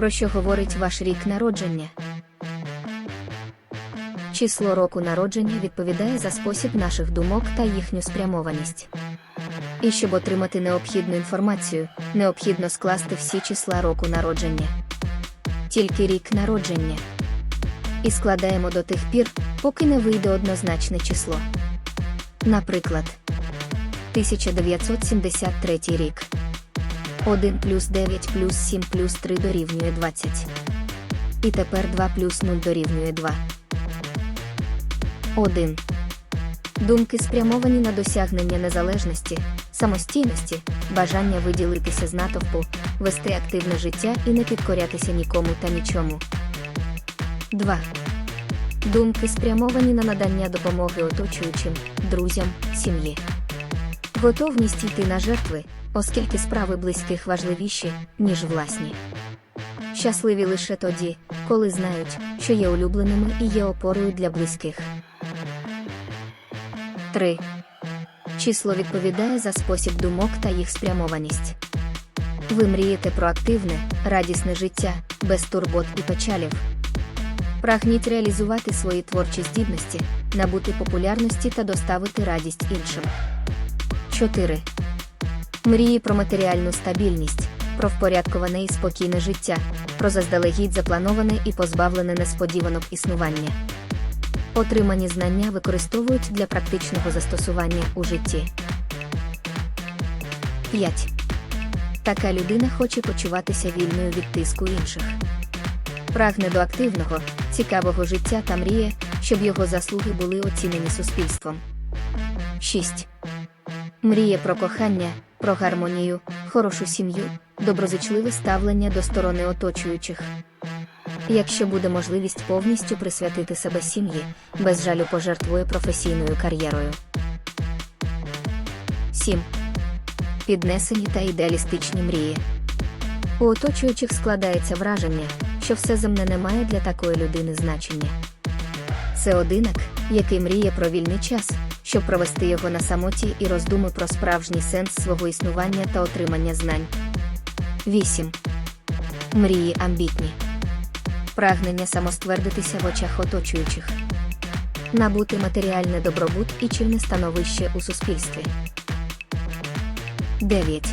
Про що говорить ваш рік народження? Число року народження відповідає за спосіб наших думок та їхню спрямованість. І щоб отримати необхідну інформацію, необхідно скласти всі числа року народження. Тільки рік народження. І складаємо до тих пір, поки не вийде однозначне число. Наприклад, 1973 рік. 1 плюс 9 плюс 7 плюс 3 дорівнює 20. І тепер 2 плюс 0 дорівнює 2. 1. Думки спрямовані на досягнення незалежності, самостійності, бажання виділитися з натовпу, вести активне життя і не підкорятися нікому та нічому. 2. Думки спрямовані на надання допомоги оточуючим, друзям, сім'ї. Готовність йти на жертви, оскільки справи близьких важливіші, ніж власні. Щасливі лише тоді, коли знають, що є улюбленими і є опорою для близьких. 3. Число відповідає за спосіб думок та їх спрямованість. Ви мрієте про активне, радісне життя, без турбот і печалів. Прагніть реалізувати свої творчі здібності, набути популярності та доставити радість іншим. 4. Мрії про матеріальну стабільність, про впорядковане і спокійне життя, про заздалегідь заплановане і позбавлене несподіванок існування. Отримані знання використовують для практичного застосування у житті. 5. Така людина хоче почуватися вільною від тиску інших. Прагне до активного, цікавого життя та мріє, щоб його заслуги були оцінені суспільством. 6. Мріє про кохання, про гармонію, хорошу сім'ю, доброзичливе ставлення до сторони оточуючих. Якщо буде можливість повністю присвятити себе сім'ї, без жалю пожертвує професійною кар'єрою. 7. Піднесені та ідеалістичні мрії. У оточуючих складається враження, що все земне не має для такої людини значення. Це одинак, який мріє про вільний час, щоб провести його на самоті і роздуми про справжній сенс свого існування та отримання знань. 8. Мрії амбітні. Прагнення самоствердитися в очах оточуючих. Набути матеріальне добробут і чільне становище у суспільстві. 9.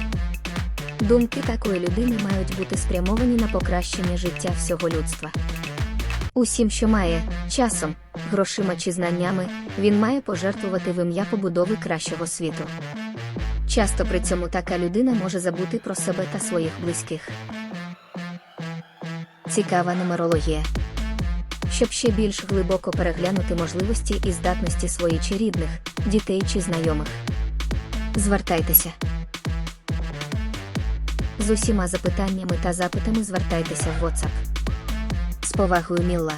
Думки такої людини мають бути спрямовані на покращення життя всього людства. Усім, що має, часом, грошима чи знаннями, він має пожертвувати в ім'я побудови кращого світу. Часто при цьому така людина може забути про себе та своїх близьких. Цікава нумерологія. Щоб ще більш глибоко переглянути можливості і здатності своїх чи рідних, дітей чи знайомих. Звертайтеся. З усіма запитаннями та запитами звертайтеся в WhatsApp. Повагою Мілла.